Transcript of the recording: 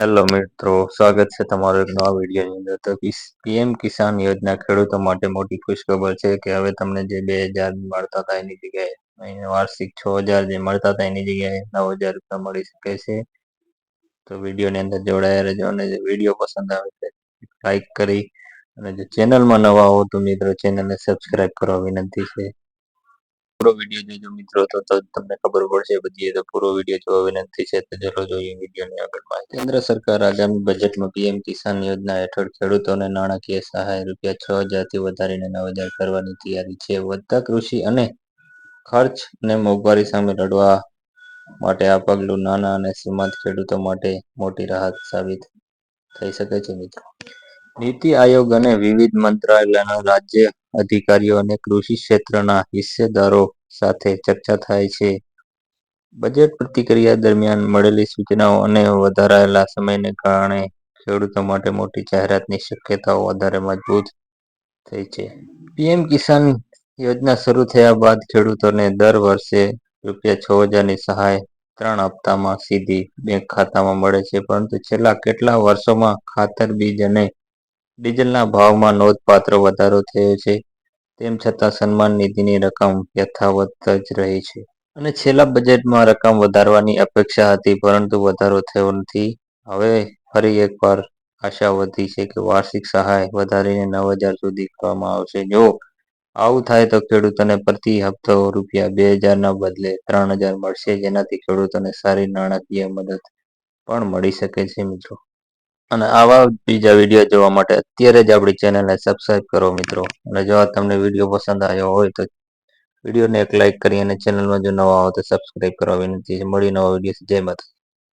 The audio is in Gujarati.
હેલો મિત્રો, સ્વાગત છે તમારો એક નવા વિડીયોની અંદર. તો પીએમ કિસાન યોજના ખેડૂતો માટે મોટી ખુશખબર છે કે હવે તમને જે બે હજાર મળતા હતા એની જગ્યાએ વાર્ષિક છ હજાર જે મળતા હતા એની જગ્યાએ નવ હજાર રૂપિયા મળી શકે છે. તો વિડીયોની અંદર જોડાયા રહેજો અને જે વીડિયો પસંદ આવે છે, લાઈક કરી અને જો ચેનલમાં નવા હો તો મિત્રો ચેનલને સબસ્ક્રાઈબ કરવા વિનંતી છે. પૂરો વીડિયો જોજો મિત્રો. તો તમને ખબર પડશે બધી તો પૂરો વીડિયો જોવા વિનંતી છે. તો ચલો જોઈએ વિડીયોની આગળમાં કેન્દ્ર સરકાર આગામી બજેટમાં પીએમ કિસાન યોજના હેઠળ ખેડૂતોને નાણાકીય સહાય રૂપિયા છ હજારથી વધારીને નવ હજાર કરવાની તૈયારી છે. વધતા કૃષિ અને ખર્ચ અને મોંઘવારી સામે લડવા માટે આ પગલું નાના અને સીમાંત ખેડૂતો માટે મોટી રાહત સાબિત થઈ શકે છે મિત્રો. નીતિ આયોગ અને વિવિધ મંત્રાલયના રાજ્ય અધિકારીઓ અને કૃષિ ક્ષેત્રના હિસ્સેદારો સાથે ચર્ચા થાય છે. બજેટ પ્રતિક્રિયા દરમિયાન મળેલી સૂચનાઓ અને વધારાયેલા સમયને કારણે ખેડૂતો માટે મોટી જાહેરાતની શક્યતાઓ વધારે મજબૂત થઈ છે. પીએમ કિસાન યોજના શરૂ થયા બાદ ખેડૂતોને દર વર્ષે રૂપિયા છ હજારની સહાય ત્રણ હપ્તામાં સીધી બેંક ખાતામાં મળે છે, પરંતુ છેલ્લા કેટલા વર્ષોમાં ખાતર, બીજ અને ડીઝલના ભાવમાં નોંધપાત્ર વધારો થયો છે. તેમ છતાં સન્માન નિધિની રકમ યથાવત જ રહી છે. અને છેલ્લા બજેટમાં રકમ વધારવાની અપેક્ષા હતી, પરંતુ વધારો થયો નથી. હવે ફરી એકવાર આશા વધી છે કે વાર્ષિક સહાય વધારીને નવ હજાર સુધી કરવામાં આવશે. જો આવું થાય તો ખેડૂતોને પ્રતિ હપ્તો રૂપિયા બે હજારના બદલે ત્રણ હજાર મળશે. જેનાથી ખેડૂતોને સારી નાણાકીય મદદ પણ મળી શકે છે મિત્રો. અને આવા બીજા વીડિયો જોવા માટે અત્યારે જ આપણી ચેનલને સબસ્ક્રાઈબ કરો મિત્રો. અને જો તમને વીડિયો પસંદ આવ્યો હોય તો વિડીયોને એક લાઇક કરી અને ચેનલમાં જો નવા હો તો સબસ્ક્રાઈબ કરવા વિનંતી છે. મળી નવા વીડિયો જય માતા